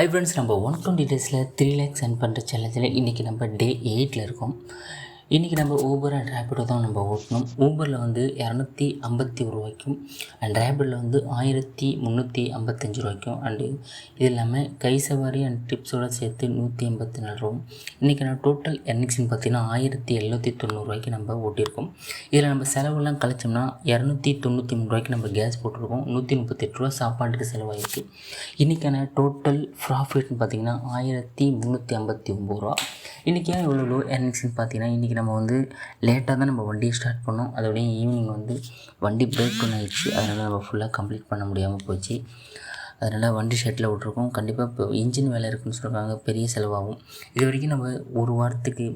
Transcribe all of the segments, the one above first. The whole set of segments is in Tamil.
ஹை ஃப்ரெண்ட்ஸ் நம்ம ஒன் டுவெண்ட்டி டேஸில் த்ரீ லேக்ஸ் சென்ட் பண்ணுற சேலஞ்சில் இன்றைக்கி நம்ம டே எயிட்டில் இருக்கோம். இன்றைக்கி நம்ம ஊபர் அண்ட் ரேபிடோ தான் நம்ம ஓட்டணும். ஊபரில் வந்து இரநூத்தி ஐம்பத்தி ஒரு ரூபாய்க்கும் அண்ட் ரேபிடில் வந்து ஆயிரத்தி முந்நூற்றி ஐம்பத்தஞ்சு ரூபாய்க்கும் அண்டு இது இல்லாமல் கை சவாரி அண்ட் டிப்ஸோடு சேர்த்து நூற்றி ஐம்பத்தி நாலு ரூபா. இன்றைக்கி நான் டோட்டல் எர்னிங்ஸ்னு பார்த்தீங்கன்னா ஆயிரத்தி எழுநூற்றி தொண்ணூறுரூவாய்க்கு நம்ம ஓட்டியிருக்கோம். இதில் நம்ம செலவெல்லாம் கழிச்சோம்னா இரநூத்தி தொண்ணூற்றி மூணு ரூபாய்க்கு நம்ம கேஸ் போட்டிருக்கோம். நூற்றி முப்பத்தெட்டு ரூபா சாப்பாட்டுக்கு செலவாயிருக்கு. இன்றைக்கான டோட்டல் ப்ராஃபிட்னு பார்த்தீங்கன்னா ஆயிரத்தி முந்நூற்றி ஐம்பத்தி ஒம்பது ரூபா. இன்றைக்கி ஏன் இவ்வளோ லோ எர்னிங்ஸ்னு பார்த்தீங்கன்னா இன்றைக்கி நம்ம வந்து லேட்டாக தான் நம்ம வண்டியை ஸ்டார்ட் பண்ணோம். அதோடய ஈவினிங் வந்து வண்டி பிரேக் டவுன் ஆயிடுச்சு அதனால் நம்ம ஃபுல்லாக கம்ப்ளீட் பண்ண முடியாமல் போச்சு. அதனால் வண்டி ஷெட்டில் விட்ருக்கோம் கண்டிப்பாக இப்போ இன்ஜின் வேலை இருக்குன்னு சொல்கிறாங்க பெரிய செலவாகும். இது வரைக்கும் நம்ம ஒரு வாரத்துக்கு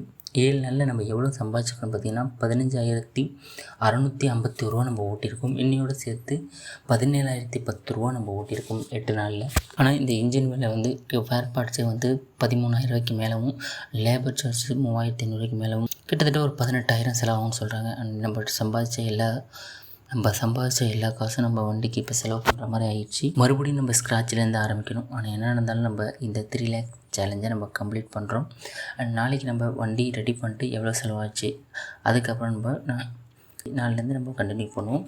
ஏழு நாளில் நம்ம எவ்வளோ சம்பாதிச்சிருக்கோம் பார்த்தீங்கன்னா பதினஞ்சாயிரத்தி அறநூற்றி ஐம்பத்தி ரூபா நம்ம ஓட்டியிருக்கோம். இன்னையோட சேர்த்து பதினேழாயிரத்தி பத்து ரூபா நம்ம ஓட்டியிருக்கோம் எட்டு நாளில். ஆனால் இந்த இன்ஜின் வேலை வந்து ஃபேர் பார்ட்ஸே வந்து பதிமூணாயிரம் ரூபாய்க்கு மேலவும் லேபர் சார்ஜ் மூவாயிரத்தி ஐநூறுரூவாய்க்கு மேலவும் கிட்டத்தட்ட ஒரு பதினெட்டாயிரம் செலவாகும்னு சொல்கிறாங்க அண்ட் நம்ம சம்பாதிச்ச எல்லா நம்ம சம்பாதிச்ச எல்லா காசும் நம்ம வண்டிக்கு இப்போ செலவு பண்ணுற மாதிரி ஆயிடுச்சு. மறுபடியும் நம்ம ஸ்க்ராட்ச்லேருந்து ஆரம்பிக்கணும். ஆனால் என்ன நடந்தாலும் நம்ம இந்த த்ரீ லேக் சேலஞ்சை நம்ம கம்ப்ளீட் பண்ணுறோம் அண்ட் நாளைக்கு நம்ம வண்டி ரெடி பண்ணிட்டு எவ்வளோ செலவாச்சு அதுக்கப்புறம் நம்ம நான் நாளிலேருந்து நம்ம கண்டினியூ பண்ணுவோம்.